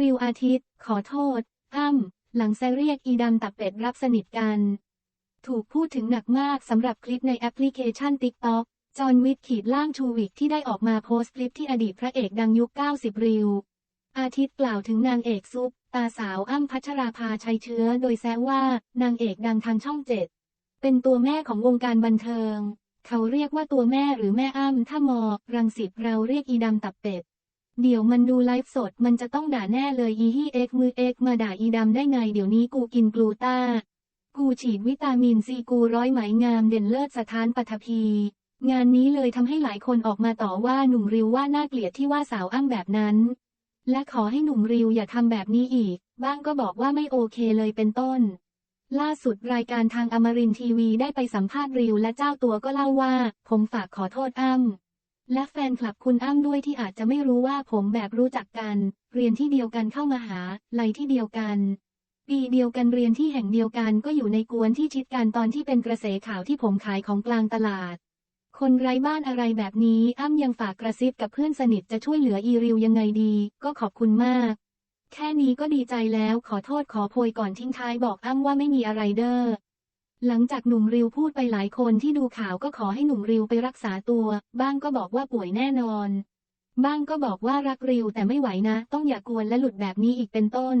ริวอาทิตย์ ขอโทษ อ้ำ หลังแซเรียกอีดำตับเป็ดรับสนิทกัน ถูกพูดถึงหนักมากสำหรับคลิปในแอปพลิเคชัน TikTok จอห์นวิทขีดล่างชูวิกที่ได้ออกมาโพสต์คลิปที่อดีตพระเอกดังยุค 90 ริว อาทิตย์กล่าวถึงนางเอกซุป ตาสาวอ้ำพัชราภาชัยเชื้อ โดยแซวว่านางเอกดังทางช่องเจ็ดเป็นตัวแม่ของวงการบันเทิง เขาเรียกว่าตัวแม่หรือแม่อ้ำถ้ามอ รังสิตเราเรียกอีดำตับเป็ด เดี๋ยวมันดูไลฟ์สดมันจะต้องด่าแน่เลยอีฮีเอ็กมือเอ็กมาด่าอีดำได้ไงเดี๋ยวนี้กูกินกลูต้า กูฉีดวิตามินซีกูร้อยไหมงามเด่นเลิศสถานปัทภีงานนี้เลยทำให้หลายคนออกมาต่อว่าหนุ่มริวว่าน่าเกลียดที่ว่าสาวอ้ำแบบนั้น และขอให้หนุ่มริวอย่าทำแบบนี้อีก บ้างก็บอกว่าไม่โอเคเลยเป็นต้น ล่าสุดรายการทางอมรินทีวีได้ไปสัมภาษณ์ริวและเจ้าตัวก็เล่าว่า ผมฝากขอโทษอ้ำ และแฟนคลับคุณอ้ำด้วยที่อาจจะไม่รู้ว่าผมแบบรู้จักกัน เรียนที่เดียวกันเข้ามาหาไลยที่เดียวกัน ปีเดียวกันเรียนที่แห่งเดียวกันก็อยู่ในกวนที่ชิดกันตอนที่เป็นกระแสข่าวที่ผมขายของกลางตลาด คนไร้บ้านอะไรแบบนี้อ้ำยังฝากกระซิบกับเพื่อนสนิทจะช่วยเหลืออีริวยังไงดี ก็ขอบคุณมาก แค่นี้ก็ดีใจแล้วขอโทษขอโพยก่อนทิ้งท้ายบอกอ้ำว่าไม่มีอะไรเด้อ หลังจากหนุ่มริวพูดไปหลายคนที่ดูข่าวก็ขอให้หนุ่มริวไปรักษาตัว บ้างก็บอกว่าป่วยแน่นอน บ้างก็บอกว่ารักริวแต่ไม่ไหวนะ ต้องอย่ากวนและหลุดแบบนี้อีกเป็นต้น